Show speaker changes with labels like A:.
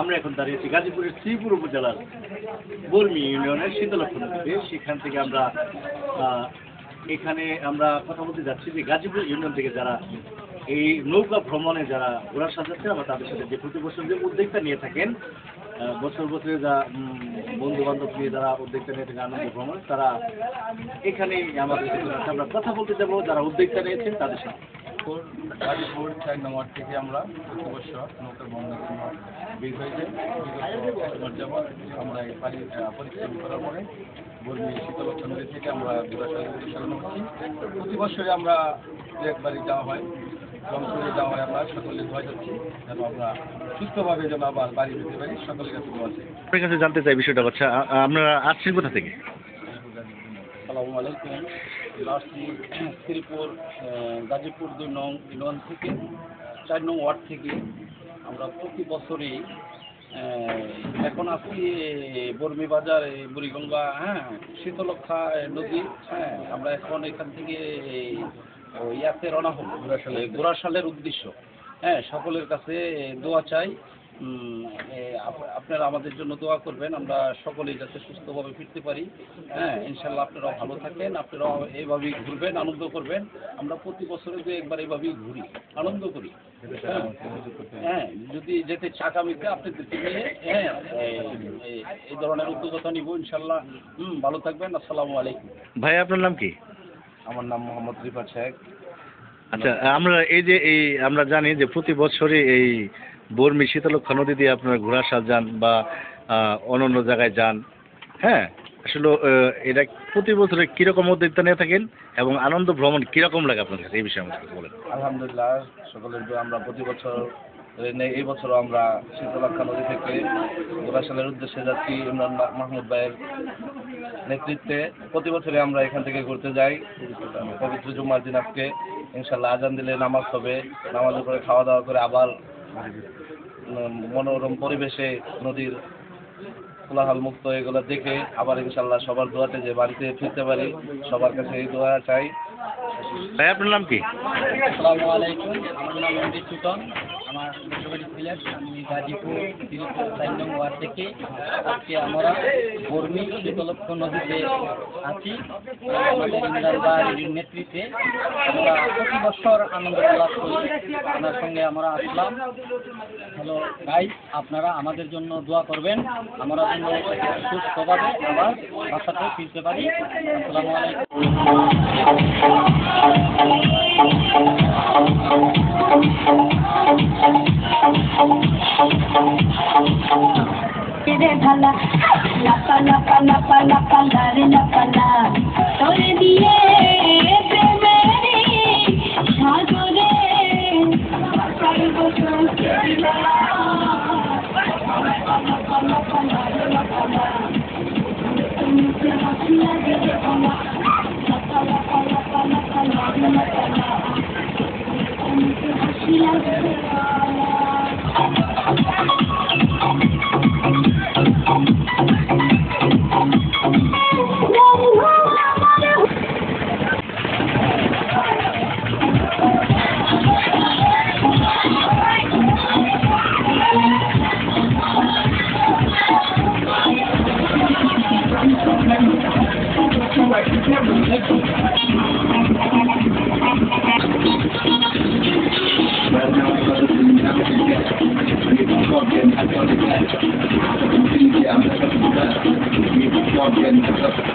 A: আমরা এখন দাঁড়িয়েছি গাজীপুরের শ্রীপুর উপজেলার বর্মি ইউনিয়নের শীতলক্ষ নদীতে। সেখান থেকে আমরা এখানে আমরা কথা বলতে যাচ্ছি যে গাজীপুর ইউনিয়ন থেকে যারা এই নৌকা ভ্রমণে যারা ঘোরা সাজাচ্ছে, আমরা তাদের সাথে যে প্রতি বছর যে উদ্যোগটা নিয়ে থাকেন বছর বছরে যা বন্ধু বান্ধব নিয়ে যারা উদ্যোগটা নিয়ে থাকেন আনন্দ ভ্রমণ, তারা এখানেই আমাদের আমরা কথা বলতে যাব যারা উদ্যোগটা নিয়েছেন তাদের সাথে।
B: গাজীপুর গাজীপুর চার নম্বর থেকে আমরা প্রতি বছর নৌকা বন্ধের জন্য বের হয়ে যাই। যাবৎ আমরা এই পরিশ্রম করার পরে বর্মি শীতলক্ষ নদী থেকে আমরা পরিচালনা করছি। প্রতি আমরা দু একবারই যাওয়া হয়। জমপুরে যাওয়া হয় আমরা সকলে ধোয়া যাচ্ছি যেন আমরা সুস্থভাবে যেন আবার বাড়ি যেতে পারি সকলের কাছে দোয়া চাই।
A: আপনার কাছে জানতে চাই বিষয়টা হচ্ছে আপনারা আসছেন কোথা থেকে?
B: আসসালামু আলাইকুম। লাস্ট শ্রীপুর গাজীপুর দুই নং ইউনিয়ন থেকে চার নং ওয়ার্ড থেকে আমরা প্রতি বছরই এখন আছি বর্মি বাজার এই বুড়িগঙ্গা হ্যাঁ শীতলক্ষা নদী হ্যাঁ আমরা এখন এখান থেকে ইয়াতে রওনা হব। ঘোড়াশালের উদ্দেশ্য। হ্যাঁ সকলের কাছে দোয়া চাই। আপনারা আমাদের জন্য দোয়া করবেন আমরা সকলেই যাতে সুস্থভাবে ফিরতে পারি। হ্যাঁ ইনশাল্লাহ আপনারাও ভালো থাকেন আপনারাও এইভাবেই ঘুরবেন আনন্দ করবেন। আমরা প্রতি বছরে যে একবার এইভাবেই ঘুরি আনন্দ করি। হ্যাঁ, হ্যাঁ যদি যেতে চাকামিতে আপনাদেরকে নিয়ে হ্যাঁ এই- এই- এই ধরনের উদ্যোগতা নিব ইনশাল্লাহ। হুম ভালো থাকবেন আসসালামু আলাইকুম।
A: ভাই আপনার নাম কি?
B: আমার নাম মোহাম্মদ রিফাত শেখ।
A: আচ্ছা আমরা এই যে এই আমরা জানি যে প্রতি বছরই এই বর্মি শীতলক্ষ নদী দিয়ে আপনারা ঘোড়া যান বা অন্যান্য জায়গায় যান হ্যাঁ? আসলে এটা প্রতি বছরে কীরকম উদ্যোক্তা নিয়ে থাকেন এবং আনন্দ ভ্রমণ কীরকম লাগে আপনার কাছে? এই বিষয়ে আমাকে বলেন।
B: আলহামদুলিল্লাহ, সকলের আমরা প্রতি বছর এই বছরও আমরা শীতলক্ষা নদী থেকে গোলাশালের উদ্দেশ্যে যাচ্ছি। ইমরান মাহমুদ ভাইয়ের নেতৃত্বে প্রতি বছরে আমরা এখান থেকে ঘুরতে যাই। পবিত্র জুম্মার দিন আজকে। ইনশাল্লাহ আজান দিলে নামাজ হবে। নামাজের পরে খাওয়া দাওয়া করে আবার মনোরম পরিবেশে নদীর কোলাহল মুক্ত এগুলো দেখে আবার ইনশাল্লাহ সবার দোয়াতে যে বাড়িতে ফিরতে পারি সবার কাছে এই দোয়া চাই।
A: ভাই আপনার নাম কি?
C: আসসালামু আলাইকুম আমার নাম অঞ্জিত সুতন। আমার আমি গাজীপুর তিরুপুর চার নং ওয়ার্ড থেকে। আজকে আমরা বর্মি শীতলক্ষ নদীতে আছি। আমাদের নেতৃত্বে আমরা প্রতি বছর আনন্দ লাভ করি। আপনার সঙ্গে আমরা আসলাম। হ্যালো গাইজ আপনারা আমাদের জন্য দোয়া করবেন। আমরা যেন সুস্থভাবে আবার বাসাতে ফিরতে পারি। আসসালামু আলাইকুম।
D: রে ভালা লাপা লাপা লাপা লাপা লারে লাপা লা তোরে দিয়ে প্রেমেরি সাগরে সাগর সংসারিলা লাপা লাপা লাপা লারে লাপা লা তুমি সে হাসি লাগে
E: and